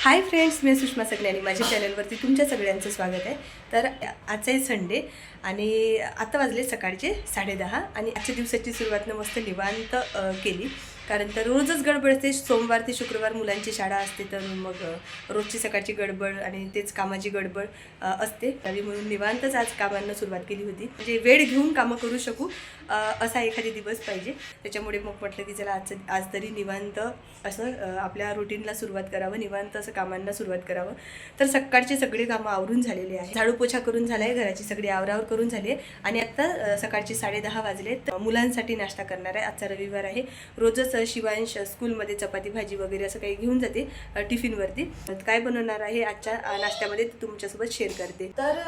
Hi friends मी सुषमा सगळ्यांनी माझ्या चॅनलवरती तुमच्या सगळ्यांचं स्वागत आहे. तर आज आहे संडे आणि आता वाजले सकाळचे साडेदहा आणि आजच्या दिवसाची सुरुवात मस्त निवांत केली. कारण तर रोजच गडबड असते. सोमवार ते शुक्रवार मुलांची शाळा असते तर मग रोजची सकाळची गडबड आणि तेच कामाची गडबड असते. तरी म्हणून निवांतच आज कामांना सुरुवात केली होती. म्हणजे वेळ घेऊन कामं करू शकू असा एखादी दिवस पाहिजे. त्याच्यामुळे मग म्हटलं की चला आजचं आज तरी निवांत असं आपल्या रुटीनला सुरुवात करावं निवांत असं कामांना सुरुवात करावं. तर सकाळचे सगळे कामं आवरून झालेले आहे झाडू पोछा करून झाला आहे घराची सगळी आवरावर करून झाली आहे. आणि आत्ता सकाळचे साडेदहा वाजले मुलांसाठी नाश्ता करणार आहे. आजचा रविवार आहे. रोजच अ, शिवांश स्कूलमध्ये चपाती भाजी वगैरे असं काही घेऊन जाते टिफिनवरती. तर काय बनवणार आहे आजच्या नाश्त्यामध्ये ते तुमच्यासोबत शेअर करते. तर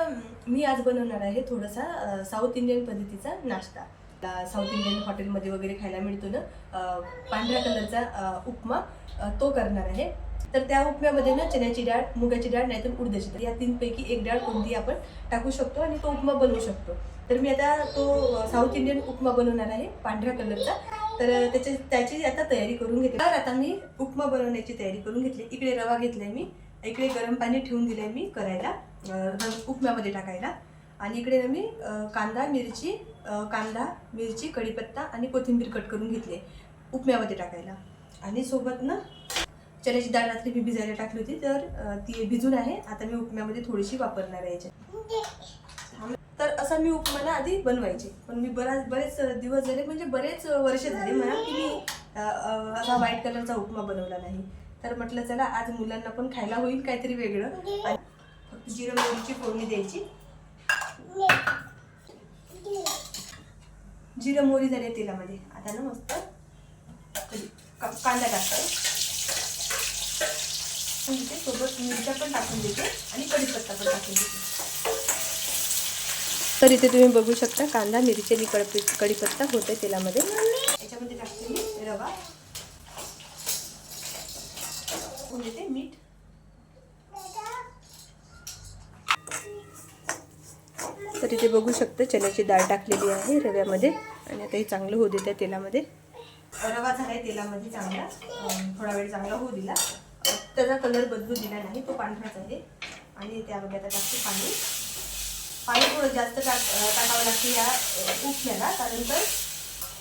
मी आज बनवणार आहे थोडासा साऊथ इंडियन पद्धतीचा नाश्ता. साऊथ इंडियन हॉटेलमध्ये वगैरे खायला मिळतो ना पांढऱ्या कलरचा उपमा तो करणार आहे. तर त्या उपम्यामध्ये ना चण्याची डाळ मुगाची डाळ नाहीतर उडदाची डाळ या तीनपैकी एक डाळ कोणती आपण टाकू शकतो आणि तो उपमा बनवू शकतो. तर मी आता तो साऊथ इंडियन उपमा बनवणार आहे पांढऱ्या कलरचा. तर त्याच्या त्याची आता तयारी करून घेते. तर आता मी उपमा बनवण्याची तयारी करून घेतली. इकडे रवा घेतलाय मी. इकडे गरम पाणी ठेवून दिलंय मी करायला. उपम्यामध्ये टाकायला. आणि इकडे ना मी कांदा मिरची कांदा मिरची कढीपत्ता आणि कोथिंबीर कट करून घेतली उपम्यामध्ये टाकायला. आणि सोबत ना चण्याची डाळ रात्री मी भिजायला टाकली होती. तर ती भिजून आहे. आता मी उपम्यामध्ये थोडीशी वापरणार आहे याच्यात. असा मी उपमा ना आधी बनवायचे. पण मी बराच बरेच दिवस झाले म्हणजे बरेच वर्ष झाले मला की मी असा व्हाईट कलरचा उपमा बनवला नाही. तर म्हटलं चला आज मुलांना पण खायला होईल काहीतरी वेगळं. आणि फक्त जिरं मोहरीची फोडणी द्यायची. जिरं मोहरी झाली तेलामध्ये. आता ना मस्त कांदा टाकतो ते सोबत मिरच्या पण टाकून देते आणि कढीपत्ता पण टाकून देते. तर इथे तुम्ही बघू शकता कांदा मिरची आणि कडप कढीपत्ता होते तेलामध्ये. याच्यामध्ये टाकते मी रवा. टाकून देते मीठ. तर इथे बघू शकता चण्याची डाळ टाकलेली आहे रव्यामध्ये आणि आता हे चांगलं होऊ देत आहे तेलामध्ये. रवा झाला आहे तेलामध्ये चांगला. थोडा वेळ चांगला होऊ दिला. त्याचा कलर बदलू दिला नाही तो पांढराच आहे. आणि त्यामध्ये आता टाकते पाणी. पाणी थोडं जास्त टाक टाकावं लागते ह्या उपम्याला. कारण तर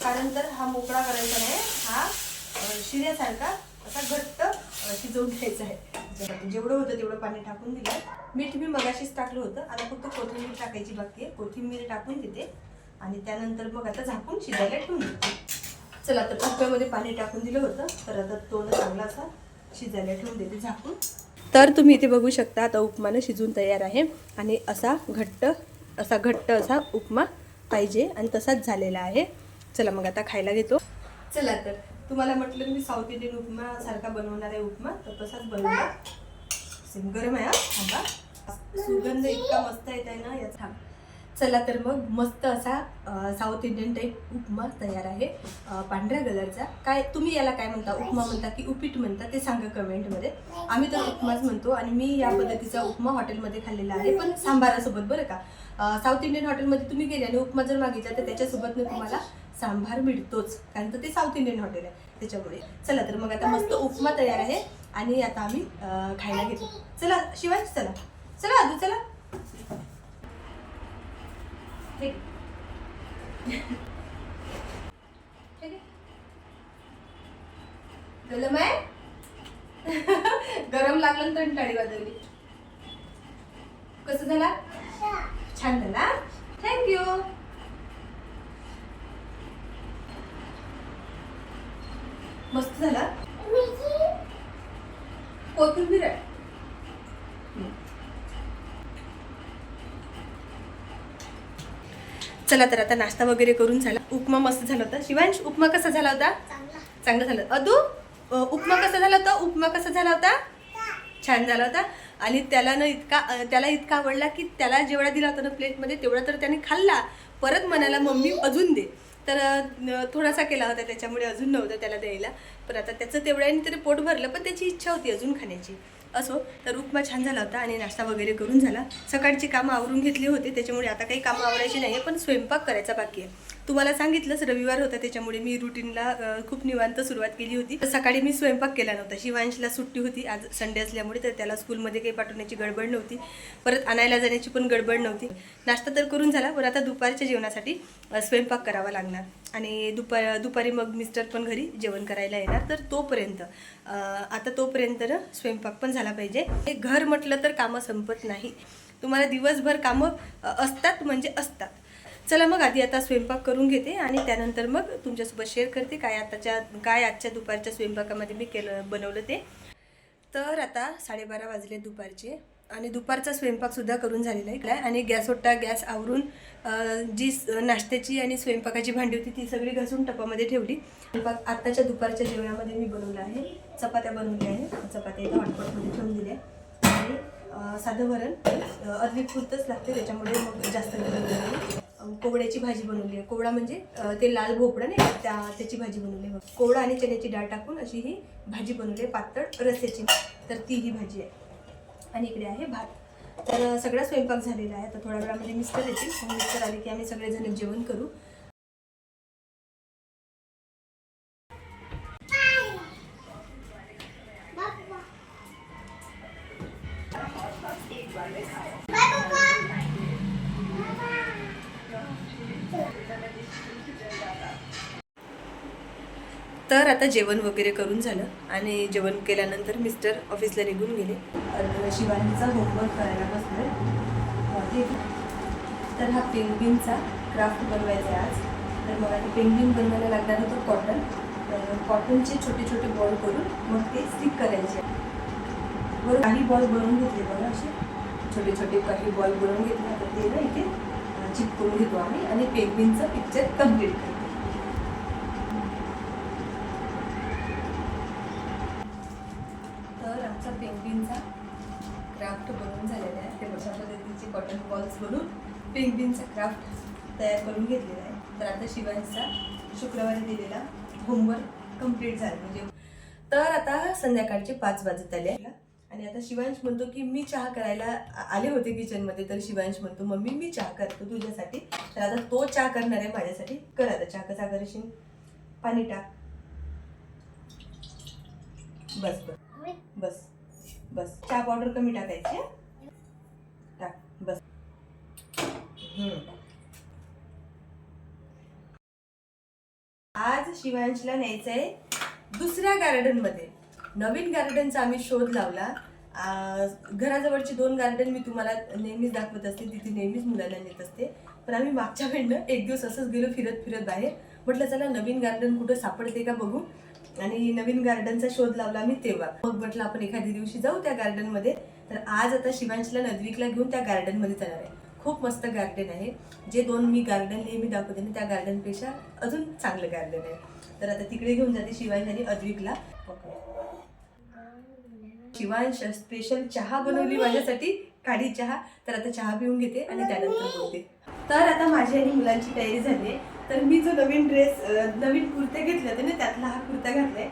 कारण तर हा मोकळा करायचा नाही. हा शिऱ्यासारखा असा घट्ट शिजवून घ्यायचा आहे. जेवढं होतं तेवढं पाणी टाकून दिलं. मीठ मी मगाशीच टाकलं होतं. आता फक्त कोथिंबीर टाकायची बाकी आहे. कोथिंबीर टाकून देते. आणि त्यानंतर मग आता झाकून शिजायला ठेवून देते. चला तर उपम्यामध्ये पाणी टाकून दिलं होतं. तर आता तोंड चांगला असा शिजायला ठेवून देते झाकून. तर तुम्ही इथे बघू शकता आता उपमानं शिजून तयार आहे. आणि असा घट्ट असा घट्ट असा उपमा पाहिजे आणि तसाच झालेला आहे. चला मग आता खायला घेतो. चला तर तुम्हाला म्हटलं मी साऊथ इंडियन उपमा सारखा बनवणार आहे उपमा तर तसाच बनवला गरम आहे हा थांबा. सुगंध इतका मस्त येत आहे ना याचा थांब. चला तर मग मस्त असा साऊथ इंडियन टाईप उपमा तयार आहे. पांढऱ्या कलरचा. काय तुम्ही याला काय म्हणता? उपमा म्हणता की उपीट म्हणता? ते सांगा कमेंटमध्ये आम्ही तर उपमाच म्हणतो आणि मी या पद्धतीचा उपमा हॉटेलमध्ये खाल्लेला आहे. पण सांबारासोबत बरं का? साऊथ इंडियन हॉटेलमध्ये तुम्ही गेले आणि उपमा जर मागितला तर त्याच्यासोबतनं तुम्हाला सांभार मिळतोच. कारण तर ते साऊथ इंडियन हॉटेल आहे. त्याच्यामुळे. चला तर मग आता मस्त उपमा तयार आहे आणि आता आम्ही खायला घेतो. चला शिवाय चला. चला अजून चला. ठीक. ठीक गरम आहे? गरम लागलं तर टाळी वाजवली. कसं झाला? छान झाला. थँक्यू मस्त झाला. कोथिंबीर आहे. चला तर आता नाश्ता वगैरे करून झाला. उपमा मस्त झाला होता. शिवांश उपमा कसा झाला होता? चांगला झालं. अदू उपमा कसा झाला होता? उपमा कसा झाला होता? छान झाला होता. आणि त्याला ना इतका त्याला इतका आवडला की त्याला जेवढा दिला होता ना प्लेटमध्ये तेवढा तर त्याने खाल्ला. परत म्हणाला मम्मी अजून दे. तर थोडासा केला होता त्याच्यामुळे अजून नव्हतं त्याला द्यायला. पण आता त्याचं तेवढ्याने तरी पोट भरलं पण त्याची इच्छा होती अजून खाण्याची. असो तर उपमा छान झाला होता आणि नाश्ता वगैरे करून झाला. सकाळची कामं आवरून घेतली होती त्याच्यामुळे आता काही कामं आवरायची नाही आहे पण स्वयंपाक करायचा बाकी आहे. तुम्हाला सांगितलंच रविवार होता त्याच्यामुळे मी रुटीनला खूप निवांत सुरुवात केली होती. तर सकाळी मी स्वयंपाक केला नव्हता. शिवांशला सुट्टी होती. आज संडे असल्यामुळे तर त्याला स्कूलमध्ये काही पाठवण्याची गडबड नव्हती. परत आणायला जाण्याची पण गडबड नव्हती. नाश्ता तर करून झाला पण आता दुपारच्या जेवणासाठी स्वयंपाक करावा लागणार. आणि दुपार दुपारी मग मिस्टर पण घरी जेवण करायला येणार. तर तोपर्यंत आता तोपर्यंत ना स्वयंपाक पण झाला पाहिजे. हे घर म्हटलं तर कामं संपत नाही. तुम्हाला दिवसभर कामं असतात म्हणजे असतात. चला मग आधी आता स्वयंपाक करून घेते आणि त्यानंतर मग तुमच्यासोबत शेअर करते काय आताच्या काय आजच्या दुपारच्या स्वयंपाकामध्ये मी केलं बनवलं ते. तर आता साडेबारा वाजले दुपारचे आणि दुपारचा स्वयंपाकसुद्धा करून झालेला आहे. काय आणि गॅस ओट्टा गॅस आवरून जी नाश्त्याची आणि स्वयंपाकाची भांडी होती ती सगळी घासून टपामध्ये ठेवली. स्वयंपाक आत्ताच्या दुपारच्या जेवणामध्ये मी बनवलं आहे. चपात्या बनवल्या आहे चपात्या इथं हॉटपॉटमध्ये ठेवून दिल्या आणि साधं वरण अं, अद्विक पुरतंच लागते त्याच्यामुळे मग जास्त कोवड्याची भाजी बनवली आहे. कोवडा म्हणजे ते लाल भोपळा नाही त्या त्याची भाजी बनवली आहे. कोवडा आणि चण्याची डाळ टाकून अशी ही भाजी बनवली आहे पातळ रस्याची. तर ती ही भाजी आहे. आणि इकडे आहे भात. तर सगळा स्वयंपाक झालेला आहे. आता थोड्या वेळामध्ये मिस्टर येतील. मिस्टर आले की आम्ही सगळेजण जेवण करू. तर आता जेवण वगैरे करून झालं आणि जेवण केल्यानंतर मिस्टर ऑफिसला निघून गेले. शिवानीचा होमवर्क करायला बसलोय. तर हा पेंग्विनचा क्राफ्ट बनवायचा आहे आज. तर मला ते पेंग्विन बनवायला लागणार होतं कॉटन तर कॉटनचे छोटे छोटे बॉल करून मग ते स्टिक करायचे. बरोबर काही बॉल बनवून घेतले बघा असे. छोटे छोटे काही बॉल बनवून घेतले. तर ते ना इथे अं, चिपकवून घेतो आम्ही आणि पेंग्विनचं पिक्चर कंप्लीट करतो तर आमचा पेंग्विनचा क्राफ्ट बनवून झालेला आहे ते अशा पद्धतीचे कॉटन बॉल्स बनवून पेंग्विनचा क्राफ्ट तयार करून घेतलेला आहे. तर आता शिवांचा शुक्रवारी दिलेला होमवर्क कंप्लीट झाला. म्हणजे तर आता संध्याकाळचे पाच वाजत आले आणि आता शिवांश म्हणतो की मी चहा करायला आले होते किचनमध्ये तर शिवांश म्हणतो मम्मी मी चहा करतो तुझ्यासाठी. तर आता तो चहा करणार आहे माझ्यासाठी. कर आता चहा कसा करशील? पाणी टाक. बस बस. बस बस. चहा पावडर कमी टाकायची टाक. बस. आज शिवांशला न्यायचं आहे दुसऱ्या गार्डनमध्ये नवीन गार्डनचा आम्ही शोध लावला. घराजवळची दोन गार्डन मी तुम्हाला नेहमीच दाखवत असते तिथे नेहमीच मुलांना नेत असते. पण आम्ही मागच्या वेळनं एक दिवस असंच गेलो फिरत फिरत बाहेर. म्हटलं चला नवीन गार्डन कुठं सापडते का बघू? आणि नवीन गार्डनचा शोध लावला मी तेव्हा. मग म्हटलं आपण एखाद्या दिवशी जाऊ त्या गार्डनमध्ये. तर आज आता शिवांशला नदविकला घेऊन त्या गार्डनमध्ये जाणार आहे. खूप मस्त गार्डन आहे. जे दोन मी गार्डन नेहमी दाखवते ना त्या गार्डनपेक्षा अजून चांगलं गार्डन आहे. तर आता तिकडे घेऊन जाते शिवांश आणि अद्विकला. शिवांश स्पेशल चहा बनवली माझ्यासाठी. काढी चहा. तर आता चहा पिऊन घेते आणि त्यानंतर बोलते. तर आता माझी आणि मुलांची तयारी झाली. आहे तर मी जो नवीन ड्रेस नवीन कुर्ते घेतले होते ना त्यातला हा कुर्ता घातलाय.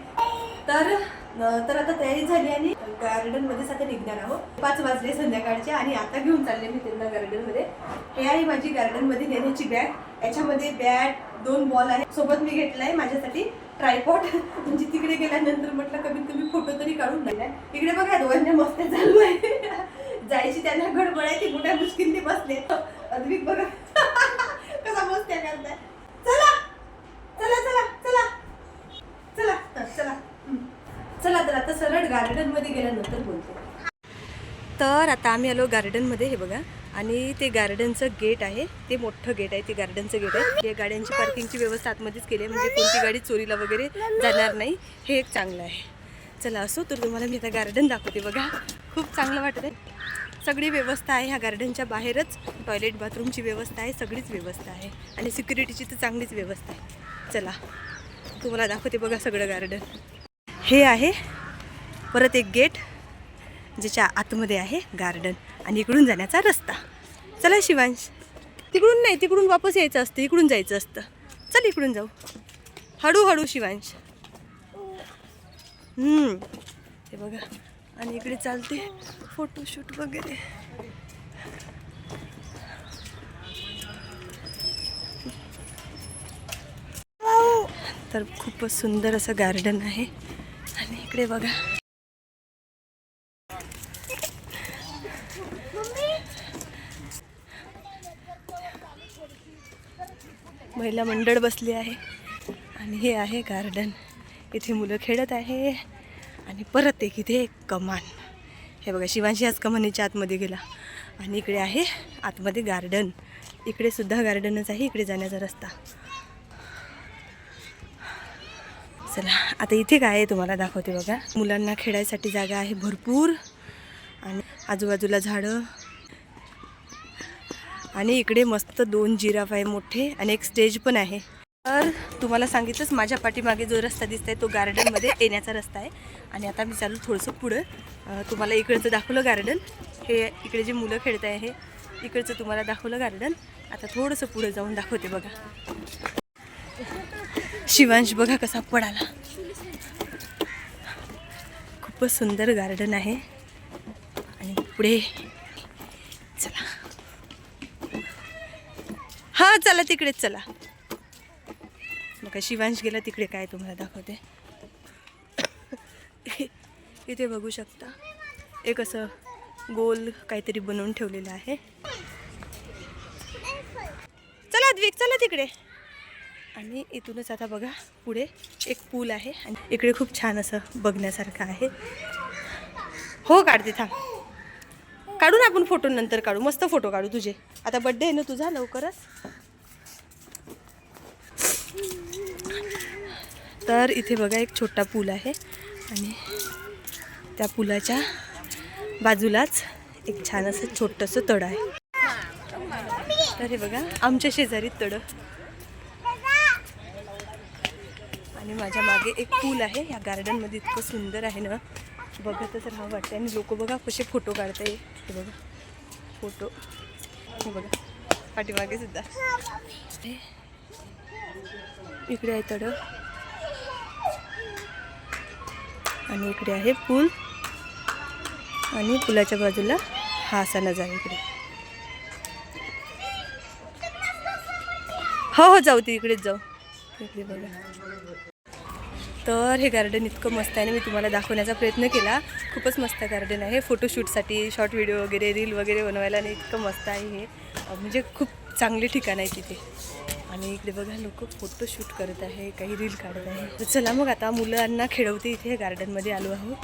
तर तर आता तयारी झाली आणि गार्डनमध्ये आता निघणार आहोत. पाच वाजले संध्याकाळचे आणि आता घेऊन चालले मी त्यांना गार्डनमध्ये हे आहे माझी गार्डनमध्ये नेण्याची बॅग. याच्यामध्ये बॅट दोन बॉल आहे सोबत मी घेतलाय माझ्यासाठी ट्रायपॉट म्हणजे तिकडे गेल्यानंतर म्हटलं कमीत कमी फोटो तरी काढून दिलाय इकडे बघा दोघांच्या मस्त चालू आहे. जायची त्यांना गडबड आहे ती मोठ्या मुश्किलने बसले अद्विक बघा कसा मस्त्या करताय चला चला चला चला चला हं, चला हं. चला तर आता सरळ गार्डनमध्ये गेल्यानंतर बोलतो तर आता आम्ही आलो गार्डनमध्ये हे बघा. आणि ते गार्डनचं गेट आहे. ते मोठं गेट आहे ते गार्डनचं गेट आहे. ते गाड्यांची पार्किंगची व्यवस्था आतमध्येच केली आहे. म्हणजे कोणती गाडी चोरीला वगैरे जाणार नाही हे एक चांगलं आहे. चला असो तर तुम्हाला मी आता गार्डन दाखवते बघा. खूप चांगलं वाटत आहे. सगळी व्यवस्था आहे ह्या गार्डनच्या बाहेरच. टॉयलेट बाथरूमची व्यवस्था आहे सगळीच व्यवस्था आहे. आणि सिक्युरिटीची तर चांगलीच व्यवस्था आहे. चला तुम्हाला दाखवते बघा सगळं गार्डन. हे आहे परत एक गेट. ज्याच्या आतमध्ये आहे गार्डन आणि इकडून जाण्याचा रस्ता. चला शिवांश. तिकडून नाही तिकडून वापस यायचं असतं इकडून जायचं असतं. चल इकडून जाऊ. हळूहळू शिवांश. ते हे बघा. आणि इकडे चालते फोटोशूट वगैरे. तर खूपच सुंदर असं गार्डन आहे. आणि इकडे बघा. महिला मंडळ बसली आहे. आणि हे आहे गार्डन इथे मुलं खेळत आहे. आणि परत एक इथे एक कमान. हे बघा शिवांशी आज कमानीच्या आतमध्ये गेला. आणि इकडे आहे आतमध्ये गार्डन इकडे सुद्धा गार्डनच आहे इकडे जाण्याचा रस्ता. चला आता इथे काय आहे तुम्हाला दाखवते बघा. मुलांना खेळायसाठी जागा आहे भरपूर. आणि आजूबाजूला झाडं आणि इकडे मस्त दोन जिराफ आहे मोठे आणि एक स्टेज पण आहे. तर तुम्हाला सांगितलंच माझ्या पाठीमागे जो रस्ता दिसतोय तो गार्डनमध्ये येण्याचा रस्ता आहे. आणि आता मी चालू थोडंसं पुढं. तुम्हाला इकडचं दाखवलं गार्डन. हे इकडे जे मुलं खेळत आहे हे इकडचं तुम्हाला दाखवलं गार्डन. आता थोडंसं पुढं जाऊन दाखवते बघा. शिवांश बघा कसा पडाला खूपच सुंदर गार्डन आहे. आणि पुढे चला. हा चला तिकडेच चला. बघा शिवांश गेला तिकडे काय तुम्हाला दाखवते. इथे बघू शकता. एक असं गोल काहीतरी बनवून ठेवलेलं आहे. चला द्विक चला तिकडे. आणि इथूनच आता बघा पुढे एक पूल आहे. आणि इकडे खूप छान असं बघण्यासारखं आहे. हो काढते थांब. काढू ना आपण फोटो नंतर काढू. मस्त फोटो काढू तुझे. आता बड्डे आहे ना तुझा लवकरच. तर इथे बघा एक छोटा पूल आहे आणि त्या पुलाच्या बाजूलाच एक छान असं छोटंसं तळ आहे. तर हे बघा आमच्या शेजारी तळं. आणि माझ्या मागे एक पूल आहे. या गार्डनमध्ये इतकं सुंदर आहे ना. बघतच राहावं वाटतं आणि लोक बघा कसे फोटो काढताय. हे बघा. फोटो. हे बघा. पाठीमागे सुद्धा. इकडे आहे तडं आणि इकडे आहे पूल. आणि पुलाच्या बाजूला हा असा नजारा इकडे. हो हो जाऊ ते इकडेच जाऊ. इकडे बघा. तर हे गार्डन इतकं मस्त आहे ना मी तुम्हाला दाखवण्याचा प्रयत्न केला. खूपच मस्त गार्डन आहे. फोटोशूटसाठी शॉर्ट व्हिडिओ वगैरे रील वगैरे बनवायला आणि इतकं मस्त आहे हे. म्हणजे खूप चांगले ठिकाण आहे तिथे. आणि इकडे बघा लोक फोटोशूट करत आहे काही रील काढत आहे. तर चला मग आता मुलांना खेळवते इथे गार्डनमध्ये आलो आहोत.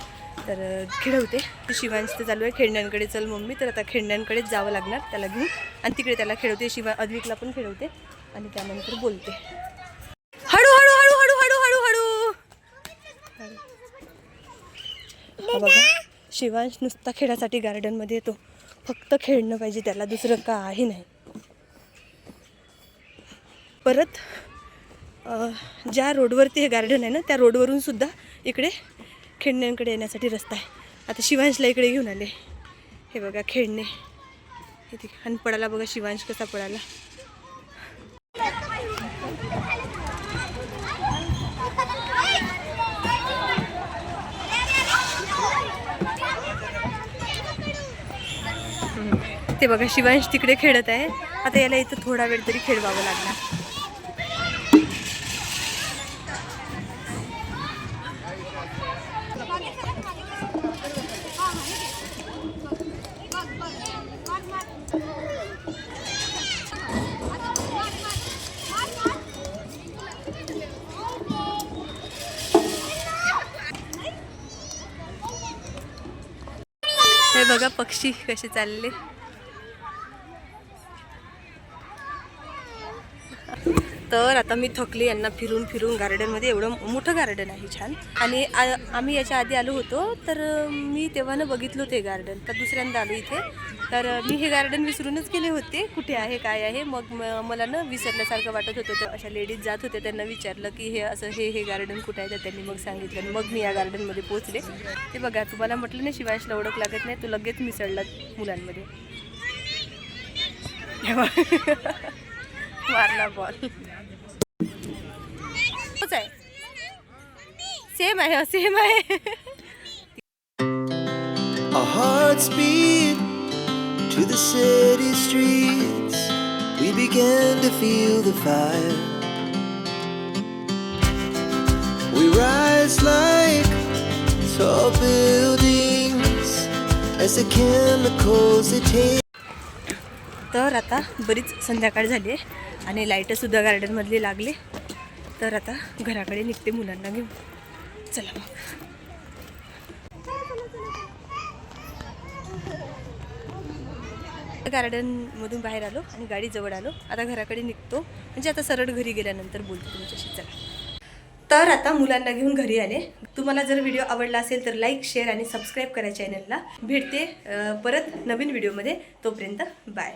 तर खेळवते. शिवांश तर चालू आहे खेळण्यांकडे चल मम्मी. तर आता खेळण्यांकडेच जावं लागणार त्याला घेऊन. आणि तिकडे त्याला खेळवते शिवा अद्विकला पण खेळवते. आणि त्यानंतर बोलते. हळू हळू हळू हळू हळू हळू हळू. बघा शिवांश नुसता खेळासाठी गार्डनमध्ये येतो. फक्त खेळणं पाहिजे त्याला दुसरं काही नाही. परत ज्या रोडवरती हे गार्डन आहे ना त्या रोडवरून सुद्धा इकडे खेळण्यांकडे येण्यासाठी रस्ता आहे. आता शिवांशला इकडे घेऊन आले. हे बघा खेळणे. इथे आणि पडाला बघा शिवांश कसा पडाला ते बघा शिवांश तिकडे खेळत आहे. आता याला इथं थोडा वेळ तरी खेळवावं लागणार. बघा पक्षी कसे चालले. तर आता मी थकले यांना फिरून फिरून गार्डनमध्ये एवढं मोठं गार्डन आहे छान. आणि आ- आम्ही याच्या आधी आलो होतो तर मी तेव्हा ना बघितलं ते गार्डन तर दुसऱ्यांदा आलो इथे. तर मी हे गार्डन विसरूनच गेले होते कुठे आहे काय आहे मग मला ना विसरल्यासारखं वाटत होतं. तर अशा लेडीज जात होत्या त्यांना विचारलं की हे असं हे हे गार्डन कुठे आहे तर त्यांनी मग सांगितलं मग मी या गार्डनमध्ये पोहोचले. ते बघा तुम्हाला म्हटलं ना शिवायशला ओळख लागत नाही तो लगेच मिसळला मुलांमध्ये. हे बघ. मारला बॉल तोच आहे सेम आहे सेम आहे Our hearts beat to the city streets. We began to feel the fire. rise like tall buildings as the chemicals they take. तर आता बरीच संध्याकाळ झाली आहे आणि लाईटंसुद्धा गार्डनमधली लागली. तर आता घराकडे निघते मुलांना घेऊन. चला मग. गार्डनमधून बाहेर आलो आणि गाडी जवळ आलो. आता घराकडे निघतो. म्हणजे आता सरळ घरी गेल्यानंतर बोलतो तुमच्याशी. चला. तर आता मुलांना घेऊन घरी आले. तुम्हाला जर व्हिडिओ आवडला असेल तर लाईक शेअर आणि सबस्क्राईब करा चॅनलला भेटते परत नवीन व्हिडिओमध्ये तोपर्यंत बाय